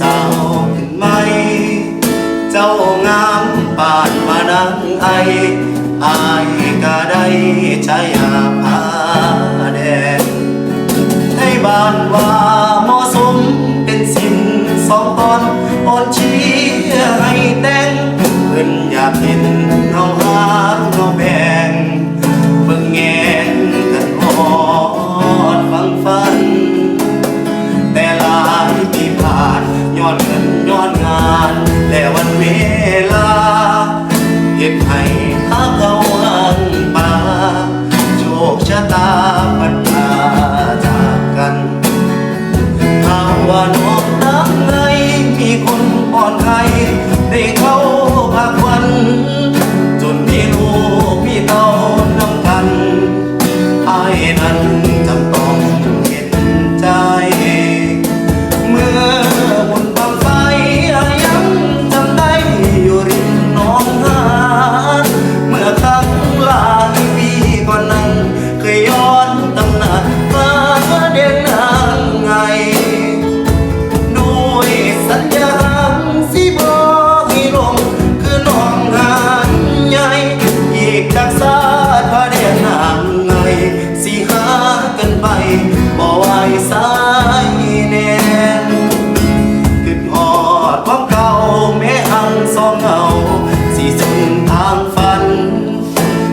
สาวไม่เจ้างามปานมาดังไออายก็ได้ชายาพาแดงให้บานว่าเหมาะสมเป็นสินสองตอนอ่อนชี้ให้แต่งเพิ่นอยากเห็นน้อง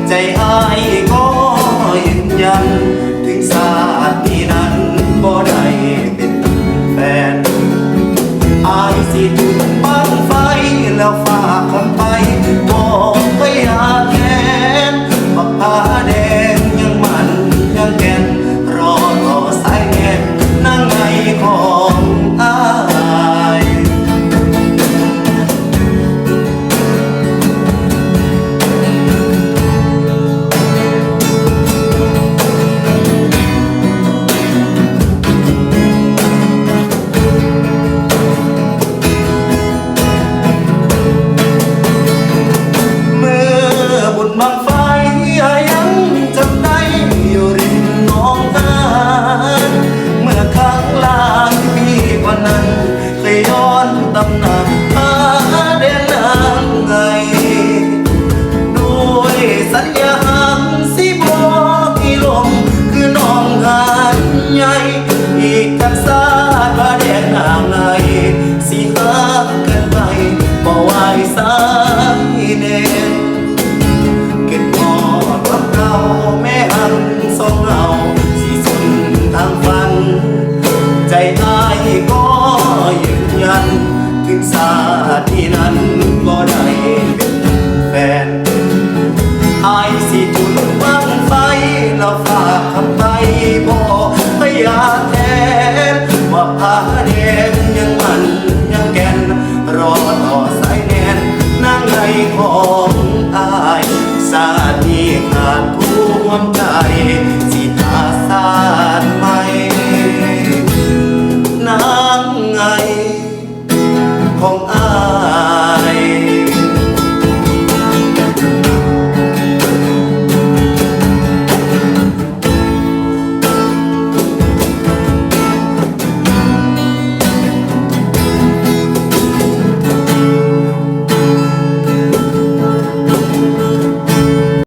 ใจหายก็ยืนยัน ถึงสาสตที่นั้นบ่ได้เป็นแฟนอายสิจุดบังไฟแล้วฝากคำไปบอกไปหาแทนมาพา ใจอายก็ยืนยัน ถึงสาที่นั้นก็ได้เป็นแฟนอายสิจุดวังไฟแล้ฝากคำไปบอกพยาแทนว่าพาเด คนใจสิตาสานไหมนางไงของ